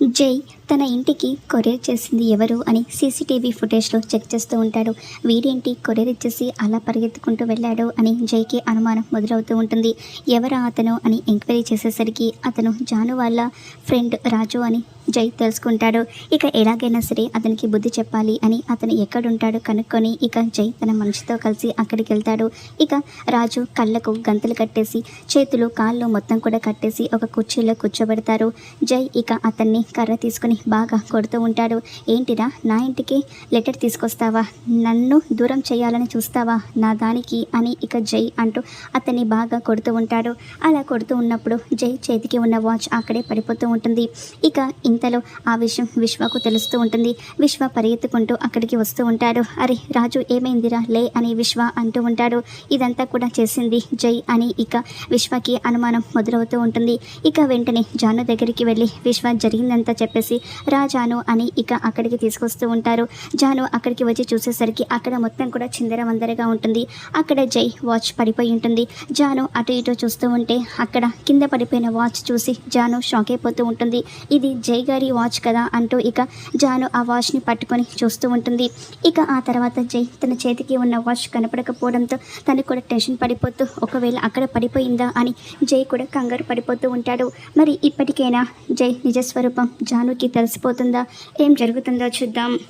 జై తన ఇంటికి కొరియర్ చేసింది ఎవరు అని సీసీటీవీ ఫుటేజ్లో చెక్ చేస్తూ ఉంటాడు. వీడేంటి కొరియర్ ఇచ్చేసి అలా పరిగెత్తుకుంటూ వెళ్ళాడు అని జైకి అనుమానం మొదలవుతూ ఉంటుంది. ఎవరా అతను అని ఎంక్వైరీ చేసేసరికి అతను జాను వాళ్ళ ఫ్రెండ్ రాజు అని జై తెలుసుకుంటాడు. ఇక ఎలాగైనా సరే అతనికి బుద్ధి చెప్పాలి అని అతను ఎక్కడుంటాడో కనుక్కొని ఇక జై తన మనిషితో కలిసి అక్కడికి వెళ్తాడు ఇక రాజు కళ్ళకు గంతలు కట్టేసి చేతులు కాళ్ళు మొత్తం కూడా కట్టేసి ఒక కుర్చీలో కూర్చోబెడతారు. జై ఇక అతన్ని కర్ర తీసుకుని బాగా కొడుతూ ఉంటాడు. ఏంటిరా నా ఇంటికి లెటర్ తీసుకొస్తావా? నన్ను దూరం చేయాలని చూస్తావా? నా దానికి అని ఇక జై అంటూ అతన్ని బాగా కొడుతూ ఉంటాడు. అలా కొడుతూ ఉన్నప్పుడు జై చేతికి ఉన్న వాచ్ అక్కడే పడిపోతూ ఉంటుంది. ఇక ఇంతలో ఆ విషయం విశ్వకు తెలుస్తూ ఉంటుంది. విశ్వ పరిగెత్తుకుంటూ అక్కడికి వస్తూ ఉంటాడు. అరే రాజు ఏమైందిరా? లే అని విశ్వ అంటూ ఉంటాడు. ఇదంతా కూడా చేసింది జై అని ఇక విశ్వకి అనుమానం మొదలవుతూ ఉంటుంది. ఇక వెంటనే జాను దగ్గరికి వెళ్ళి విశ్వ జరిగిందంతా చెప్పేసి రాజాను అని ఇక అక్కడికి తీసుకొస్తూ ఉంటారు. జాను అక్కడికి వచ్చి చూసేసరికి అక్కడ మొత్తం కూడా చిందరవందరగా ఉంటుంది. అక్కడ జై వాచ్ పడిపోయి ఉంటుంది. జాను అటు ఇటు చూస్తూ ఉంటే అక్కడ కింద పడిపోయిన వాచ్ చూసి జాను షాక్ అయిపోతూ ఉంటుంది. ఇది జై గారి వాచ్ కదా అంటూ ఇక జాను ఆ వాచ్ని పట్టుకొని చూస్తూ ఉంటుంది. ఇక ఆ తర్వాత జై తన చేతికి ఉన్న వాచ్ కనపడకపోవడంతో తను కూడా టెన్షన్ పడిపోతూ ఒకవేళ అక్కడ పడిపోయిందా? అని జై కూడా కంగారు పడిపోతూ ఉంటాడు. మరి ఇప్పటికైనా జై నిజస్వరూపం జానుకి తెలిసిపోతుందా? ఏం జరుగుతుందో చూద్దాం.